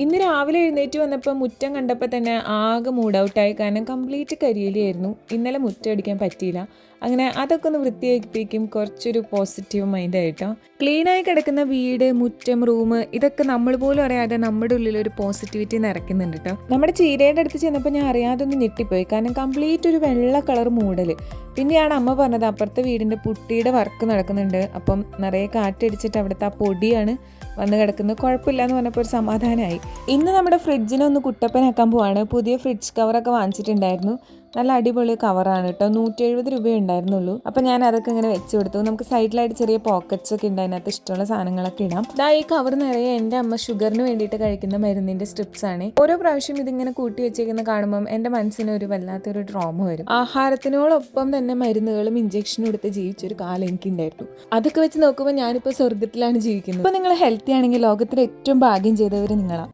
ഇന്ന് രാവിലെ എഴുന്നേറ്റ് വന്നപ്പോൾ മുറ്റം കണ്ടപ്പോൾ തന്നെ ആകെ മൂഡ് ഔട്ടായി കാരണം കംപ്ലീറ്റ് കരിയിലായിരുന്നു. ഇന്നലെ മുറ്റം അടിക്കാൻ പറ്റിയില്ല. അങ്ങനെ അതൊക്കെ ഒന്ന് വൃത്തിയാക്കിപ്പിക്കും കുറച്ചൊരു പോസിറ്റീവ് മൈൻഡ് ആയിട്ടോ. ക്ലീനായി കിടക്കുന്ന വീട് മുറ്റം റൂം ഇതൊക്കെ നമ്മൾ പോലും അറിയാതെ നമ്മുടെ ഉള്ളിൽ ഒരു പോസിറ്റിവിറ്റി നിറയ്ക്കുന്നുണ്ട് കേട്ടോ നമ്മുടെ ചീരയുടെ അടുത്ത് ചെന്നപ്പോൾ ഞാൻ അറിയാതെ ഒന്ന് ഞെട്ടിപ്പോയി. കാരണം കംപ്ലീറ്റ് ഒരു വെള്ള കളർ മൂടൽ പിന്നെയാണ് അമ്മ പറഞ്ഞത് അപ്പുറത്തെ വീടിന്റെ പുട്ടിയുടെ വർക്ക് നടക്കുന്നുണ്ട്. അപ്പം നിറയെ കാറ്റടിച്ചിട്ട് അവിടുത്തെ ആ പൊടിയാണ് വന്ന് കിടക്കുന്നത്. കുഴപ്പമില്ല എന്ന് പറഞ്ഞപ്പോൾ ഒരു സമാധാനമായി. ഇന്ന് നമ്മുടെ ഫ്രിഡ്ജിനെ ഒന്ന് കുട്ടപ്പനാക്കാൻ പോവാണ്. പുതിയ ഫ്രിഡ്ജ് കവറൊക്കെ വാങ്ങിച്ചിട്ടുണ്ടായിരുന്നു. നല്ല അടിപൊളി കവറാണ് കേട്ടോ. നൂറ്റി എഴുപത് രൂപയേ ഉണ്ടായിരുന്നുള്ളൂ. അപ്പൊ ഞാൻ അതൊക്കെ ഇങ്ങനെ വെച്ച് കൊടുത്തു. നമുക്ക് സൈഡിലായിട്ട് ചെറിയ പോക്കറ്റ്സ് ഒക്കെ ഉണ്ട്. അതിനകത്ത് ഇഷ്ടമുള്ള സാധനങ്ങളൊക്കെ ഇടാം. ഇതാ ഈ കവർ നിറയെ എന്റെ അമ്മ ഷുഗറിന് വേണ്ടിയിട്ട് കഴിക്കുന്ന മരുന്നിന്റെ സ്ട്രിപ്സ് ആണ്. ഓരോ പ്രാവശ്യം ഇതിങ്ങനെ കൂട്ടി വെച്ചേക്കുന്ന കാണുമ്പോൾ എന്റെ മനസ്സിന് ഒരു വല്ലാത്തൊരു ട്രോമ വരും. ആഹാരത്തിനോടൊപ്പം തന്നെ മരുന്നുകളും ഇഞ്ചക്ഷനും എടുത്ത് ജീവിച്ചൊരു കാലം എനിക്കുണ്ടായിരുന്നു. അതൊക്കെ വെച്ച് നോക്കുമ്പോൾ ഞാനിപ്പോൾ സ്വർഗത്തിലാണ് ജീവിക്കുന്നത്. ഇപ്പോൾ നിങ്ങൾ ഹെൽത്തി ആണെങ്കിൽ ലോകത്തിൽ ഏറ്റവും ഭാഗ്യം ചെയ്തവർ നിങ്ങളാണ്